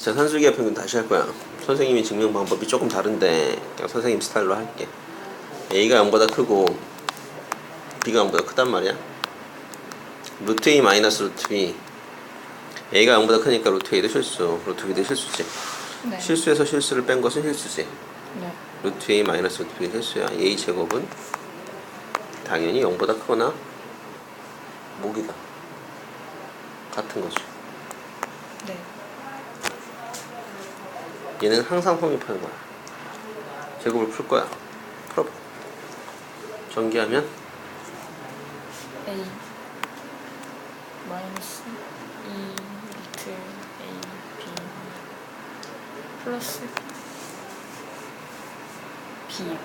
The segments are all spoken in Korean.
자, 산술기하 평균 다시 할 거야. 선생님이 증명 방법이 조금 다른데 그냥 선생님 스타일로 할게. A가 0보다 크고 B가 0보다 크단 말이야. 루트 A 마이너스 루트 B A가 0보다 크니까 루트 A도 실수, 루트 B도 실수지. 네. 실수에서 실수를 뺀 것은 실수지. 네. 루트 A 마이너스 루트 B가 실수야. A 제곱은 당연히 0보다 크거나 목이다. 같은 거죠. 네. 얘는 항상 성립하는 거야. 제곱을 풀 거야. 풀어봐. 전개하면 A 마이너스 2 루트 A B 플러스 B요.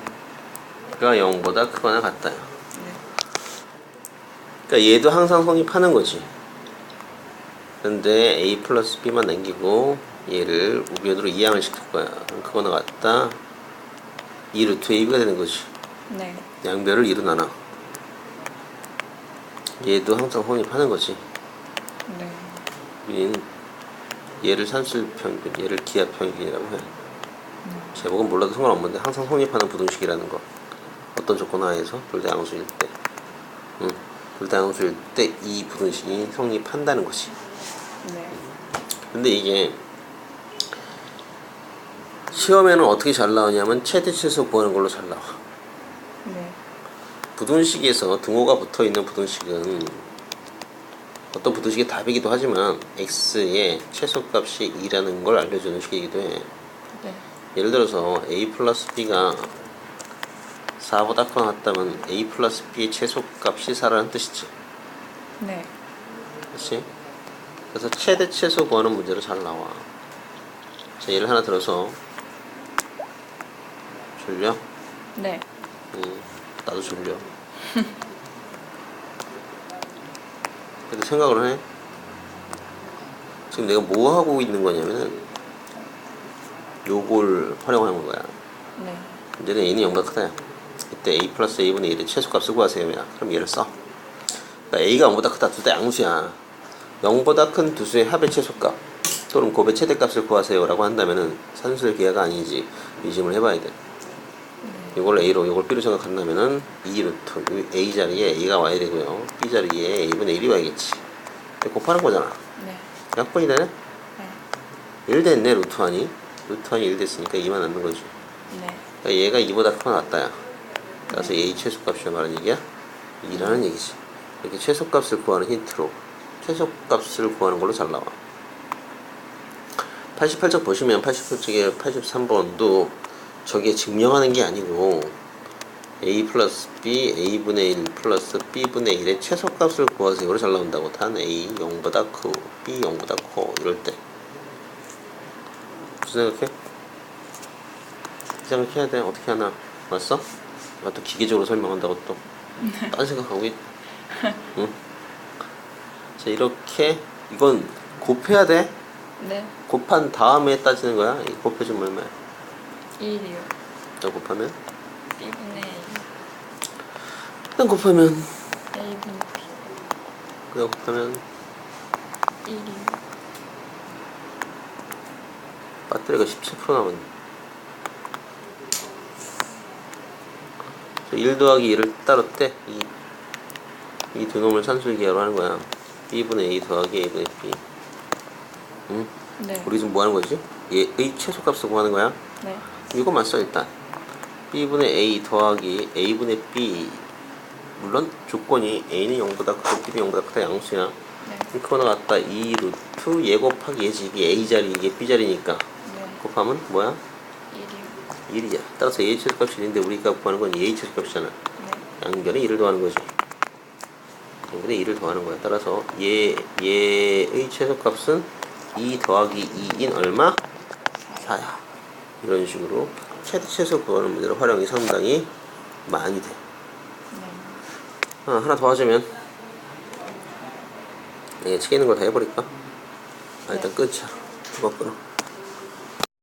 가 0보다 크거나 같다요. 네. 그러니까 얘도 항상 성립하는 거지. 근데 a 플러스 b만 남기고 얘를 우변으로 이항을 시킬 거야. 그거나 같다. 2 루트 ab가 되는 거지. 네. 양변을 2로 나눠. 얘도 항상 성립하는 거지. 네. 우리는 얘를 산술 평균, 얘를 기하 평균이라고 해. 제목은 몰라도 상관없는데 항상 성립하는 부등식이라는 거. 어떤 조건 하에서 불다항수일 때, 응, 불다항수일 때 이 부등식이 성립한다는 거지. 네. 근데 이게 시험에는 어떻게 잘 나오냐면 최대 최소 구하는 걸로 잘 나와. 네. 부등식에서 등호가 붙어 있는 부등식은 어떤 부등식의 답이기도 하지만 x의 최소값이 2라는 걸 알려주는 식이기도 해. 네. 예를 들어서 a 플러스 b가 4보다 크거나 같다면 a 플러스 b의 최소값이 4라는 뜻이지. 네. 그렇지? 그래서 최대 최소 구하는 문제로 잘 나와. 자, 예를 하나 들어서 졸려? 네. 음, 나도 졸려. 근데 생각을 해. 지금 내가 뭐 하고 있는 거냐면은 요걸 활용하는 거야. 네. 문제는 n이 0보다 크다. 이때 a 플러스 a분의 1의 최소값을 구하세요. 야. 그럼 얘를 써. 그러니까 a가 0보다 크다. 둘 다 양수야. 0보다 큰 두 수의 합의 최소값 또는 곱의 최대값을 구하세요 라고 한다면은 산술 기하가 아니지 미심을 해봐야 돼. 이걸 a로 이걸 b로 생각한다면은 2 루트 이 a 자리에 a가 와야 되고요. b 자리에 a분의 1이 와야겠지. 곱하는 거잖아. 네. 약분이 되네? 네. 1 됐네 루트 1이. 루트 1이 1 됐으니까 2만 남는 거지. 네. 그러니까 얘가 2보다 크거나 같다야. 그래서 a 최소값이 말하는 얘기야? 2라는 얘기지. 이렇게 최소값을 구하는 힌트로 최소값을 구하는 걸로 잘 나와. 88쪽 보시면 88쪽에 83번도 저게 증명하는 게 아니고 a 플러스 b a분의 1 플러스 b분의 1의 최소값을 구하세요로 잘 나온다고. 단 a 0보다 크고 b 0보다 커. 이럴 때. 무슨 생각해? 이 생각해야 돼. 어떻게 하나? 맞어? 내가 또 기계적으로 설명한다고 또. 딴 생각하고 있 응? 자 이렇게 이건 곱해야 돼? 네. 곱한 다음에 따지는 거야? 이 곱해주면? 얼마야 1이요. 자 곱하면 B분의 일단 곱하면 A분의 B. 그다음 곱하면 1이요. 배터리가 17% 남았네 자1 더하기 2를 따로 떼 이, 이 두 놈을 산술기하로 하는 거야 b분의 a 더하기 a분의 b 응? 네. 우리 지금 뭐 하는 거지? 얘의 최소값을 구하는 거야 네. 이것만 써 일단 b분의 a 더하기 a분의 b 물론 조건이 a는 0보다 크고 b는 0보다 크다 양수야 네. 그거나 같다 2 루트 얘 곱하기 얘지 이게 a 자리 이게 b 자리니까 네. 곱하면 뭐야? 1이요. 1이야 따라서 a 최소값이 1인데 우리가 구하는 건 a 최소값이잖아 네. 양변에 1을 더하는 거지 양변에 1을 더하는 거야 따라서 얘, 얘의 최소값은 2 더하기 2인 얼마? 4야 이런 식으로 최소 구하는 문제로 활용이 상당히 많이 돼 네. 아, 하나 더 하자면 예, 책에 있는 걸 다 해버릴까? 아, 일단 끊자. 그거 끊어.